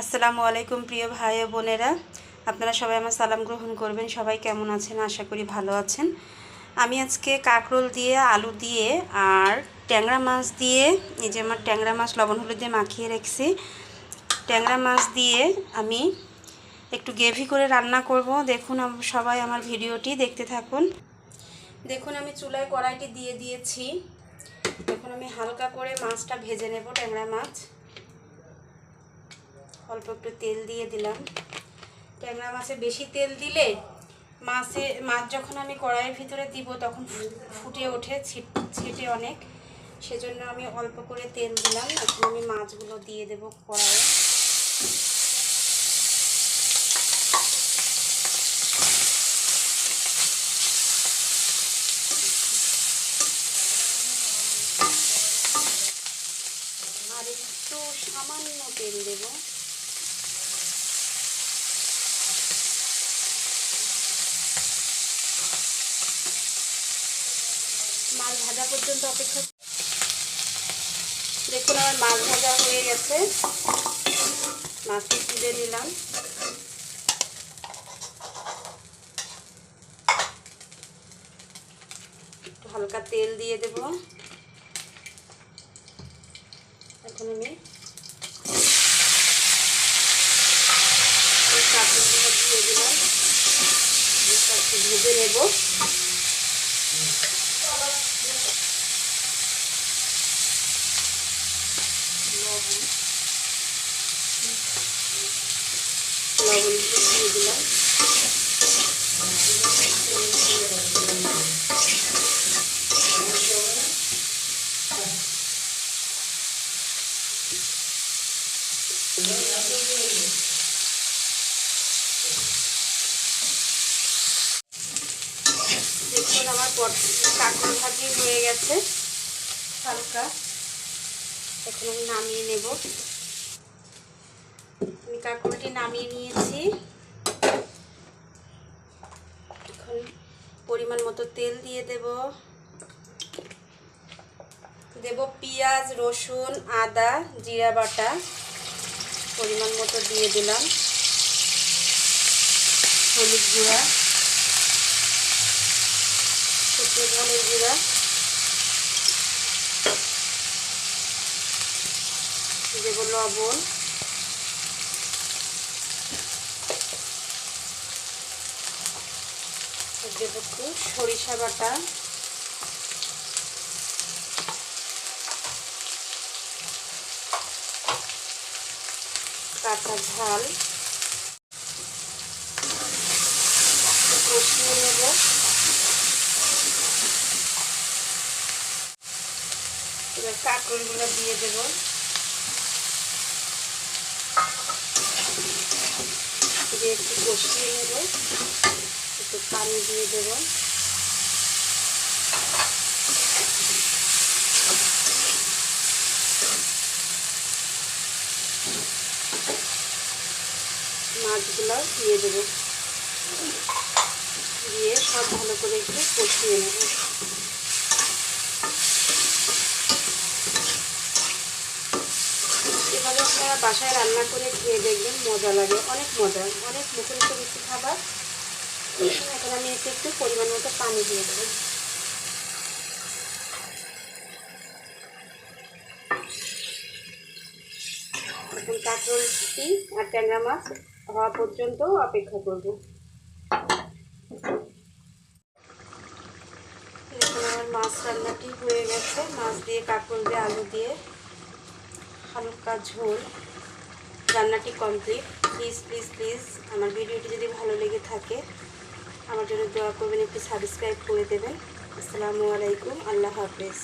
আসসালামু আলাইকুম প্রিয় ভাই বোনেরা। আপনারা সবাই আমার সালাম গ্রহণ করবেন। সবাই কেমন আছেন? আশা করি ভালো আছেন। আমি আজকে কাঁকরোল দিয়ে, আলু দিয়ে আর ট্যাংরা মাছ দিয়ে, এই যে আমার ট্যাংরা মাছ লবণ হলুদ দিয়ে মাখিয়ে রেখেছি। ট্যাংরা মাছ দিয়ে আমি একটু গ্রেভি করে রান্না করব। দেখুন সবাই আমার ভিডিওটি দেখতে থাকুন। দেখুন আমি চুলায় কড়াইটি দিয়ে দিয়েছি। এখন আমি হালকা করে মাছটা ভেজে নেব ট্যাংরা মাছ। অল্প একটু তেল দিয়ে দিলাম। ট্যাংরা মাছে বেশি তেল দিলে মাছে, মাছ যখন আমি কড়াইয়ের ভিতরে দিব তখন ফুটে ওঠে, ছিট, ছিটে অনেক। সেজন্য আমি অল্প করে তেল দিলাম। এখন আমি মাছগুলো দিয়ে দেব কড়াইয়ে। আর একটু সামান্য তেল দেবো। মাছ ভাজা পর্যন্ত অপেক্ষা দেখুন আমার মাছ ভাজা হয়ে গেছে। মাছটি তুলে নিলাম। একটু হালকা তেল দিয়ে দেব। এখন আমি দিয়ে দিলাম। ভেজে নেব। লবণ লবণ দিয়ে দিলাম দেখুন আমার কাঁকড় ভাজি হয়ে গেছে, হালকা। এখন আমি নামিয়ে নেব। আমি কাঁকড়টি নামিয়ে নিয়েছি। এখন পরিমাণ মতো তেল দিয়ে দেব। দেব পেঁয়াজ, রসুন, আদা, জিরা বাটা। পরিমাণ মতো দিয়ে দিলাম। হলুদ গুঁড়া। শুকনো ধনের গুঁড়া। দেব লবণ। দেব একটু সরিষা বাটা। কাঁচা ঝাল কষিয়ে নেব এবার কাঁকড়গুলো দিয়ে দেবো। দিয়ে একটু কষিয়ে নেব। একটু পানি দিয়ে দেব। মাছগুলো দিয়ে দেব। দিয়ে সব ভালো করে একটু কষিয়ে নেব। এভাবে আপনারা বাসায় রান্না করে খেয়ে দেখবেন, মজা লাগে, অনেক মজা, অনেক মুখের মিষ্টি খাবার। এখন আমি এতে একটু পরিমাণ মতো পানি দিয়ে দেবো। এখন কাঁকরোলটি আর ট্যাংরা মাছ হওয়া পর্যন্ত অপেক্ষা করব। মাছ রান্নাটি হয়ে গেছে। মাছ দিয়ে কাঁকরোল দিয়ে আলু দিয়ে হালকা ঝোল। রান্নাটি কমপ্লিট প্লিজ প্লিজ প্লিজ আমার ভিডিওটি যদি ভালো লেগে থাকে, আমার জন্য দোয়া করবেন, একটু সাবস্ক্রাইব করে দেবেন। আসসালামু আলাইকুম, আল্লাহ হাফেজ।